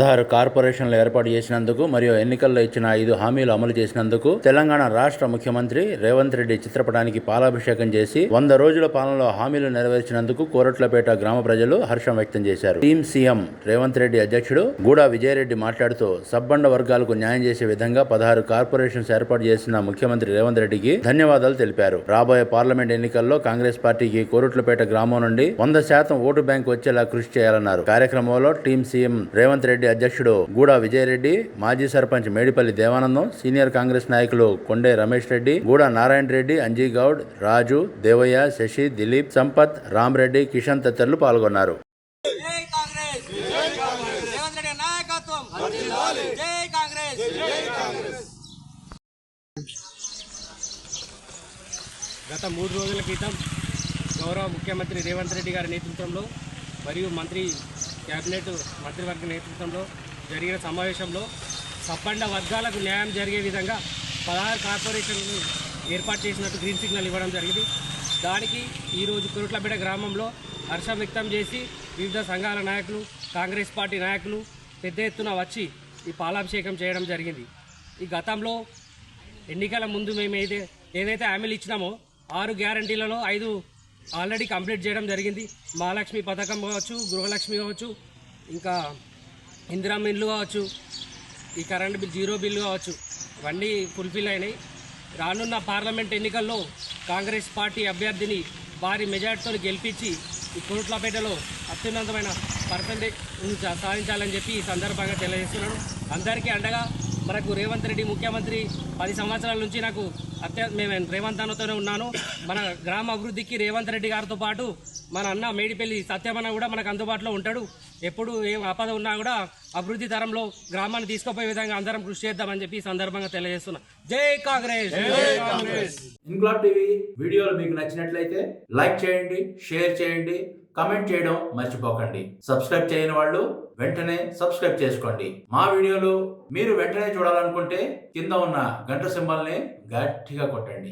పదహారు కార్పొరేషన్లు ఏర్పాటు చేసినందుకు మరియు ఎన్నికల్లో ఇచ్చిన ఐదు హామీలు అమలు చేసినందుకు తెలంగాణ రాష్ట్ర ముఖ్యమంత్రి రేవంత్ రెడ్డి చిత్రపటానికి పాలాభిషేకం చేసి వంద రోజుల పాలనలో హామీలు నెరవేర్చినందుకు కోరట్లపేట గ్రామ ప్రజలు హర్షం వ్యక్తం చేశారు. టీం సీఎం రేవంత్ రెడ్డి అధ్యక్షుడు గూడా విజయరెడ్డి మాట్లాడుతూ సబ్బండ వర్గాలకు న్యాయం చేసే విధంగా పదహారు కార్పొరేషన్స్ ఏర్పాటు చేసిన ముఖ్యమంత్రి రేవంత్ రెడ్డికి ధన్యవాదాలు తెలిపారు. రాబోయే పార్లమెంట్ ఎన్నికల్లో కాంగ్రెస్ పార్టీకి కోరుట్లపేట గ్రామం నుండి వంద శాతం ఓటు బ్యాంక్ వచ్చేలా కృషి చేయాలన్నారు. కార్యక్రమంలో టీం సీఎం రేవంత్ రెడ్డి అధ్యక్షుడు గూడా విజయరెడ్డి మాజీ సర్పంచ్ మేడిపల్లి దేవానందం సీనియర్ కాంగ్రెస్ నాయకులు కొండే రమేష్ రెడ్డి గూడా నారాయణ రెడ్డి అంజీ గౌడ్ రాజు దేవయ్య శశి దిలీప్ సంపత్ రామరెడ్డి కిషన్ తదితరులు పాల్గొన్నారు. జై కాంగ్రెస్! రేవంత్ రెడ్డి నాయకత్వం! జై కాంగ్రెస్! గత మూడు రోజుల క్రితం గౌరవ ముఖ్యమంత్రి రేవంత్ రెడ్డి గారి నేతృత్వంలో మరియు మంత్రి క్యాబినెట్ మంత్రివర్గ నేతృత్వంలో జరిగిన సమావేశంలో సబ్బండ వర్గాలకు న్యాయం జరిగే విధంగా పదహారు కార్పొరేషన్లు ఏర్పాటు చేసినట్టు గ్రీన్ సిగ్నల్ ఇవ్వడం జరిగింది. దానికి ఈరోజు కురుట్లబిడ గ్రామంలో హర్షం వ్యక్తం చేసి వివిధ సంఘాల నాయకులు కాంగ్రెస్ పార్టీ నాయకులు పెద్ద ఎత్తున వచ్చి ఈ పాలాభిషేకం చేయడం జరిగింది. ఈ గతంలో ఎన్నికల ముందు మేము ఏదైతే ఏదైతే హామీలు ఇచ్చినామో ఆరు గ్యారంటీలలో ఐదు ఆల్రెడీ కంప్లీట్ చేయడం జరిగింది. మహాలక్ష్మి పథకం కావచ్చు గృహలక్ష్మి కావచ్చు ఇంకా ఇందిరా ఇల్లు కావచ్చు ఈ కరెంట్ బిల్ జీరో బిల్లు కావచ్చు ఇవన్నీ ఫుల్ఫిల్ అయినాయి. రానున్న పార్లమెంట్ ఎన్నికల్లో కాంగ్రెస్ పార్టీ అభ్యర్థిని భారీ మెజార్టీతో గెలిపించి ఈ కోట్లపేటలో అత్యున్నతమైన పర్సంటేజ్ సాధించాలని చెప్పి ఈ సందర్భంగా తెలియజేస్తున్నాను. అందరికీ అండగా మనకు రేవంత్ రెడ్డి ముఖ్యమంత్రి పది సంవత్సరాల నుంచి నాకు అత్యంత మేము రేవంత్ అన్నతోనే ఉన్నాను. మన గ్రామ అభివృద్ధికి రేవంత్ రెడ్డి గారితో పాటు మన అన్న మేడిపల్లి సత్యమన్న కూడా మనకు అందుబాటులో ఉంటాడు. ఎప్పుడు ఏం ఆపద ఉన్నా కూడా అభివృద్ధి తరంలో గ్రామాన్ని తీసుకుపోయే విధంగా అందరం కృషి చేద్దామని చెప్పి సందర్భంగా తెలియజేస్తున్నా. జై కాంగ్రెస్! ఇంక్లాబ్ టీవీ వీడియోలు మీకు నచ్చినట్లయితే లైక్ చేయండి షేర్ చేయండి కమెంట్ చేయడం మర్చిపోకండి. సబ్స్క్రైబ్ చేయని వాళ్ళు వెంటనే సబ్స్క్రైబ్ చేసుకోండి. మా వీడియోలు మీరు వెంటనే చూడాలనుకుంటే కింద ఉన్న గంట సింబల్ని గట్ గట్టిగా కొట్టండి.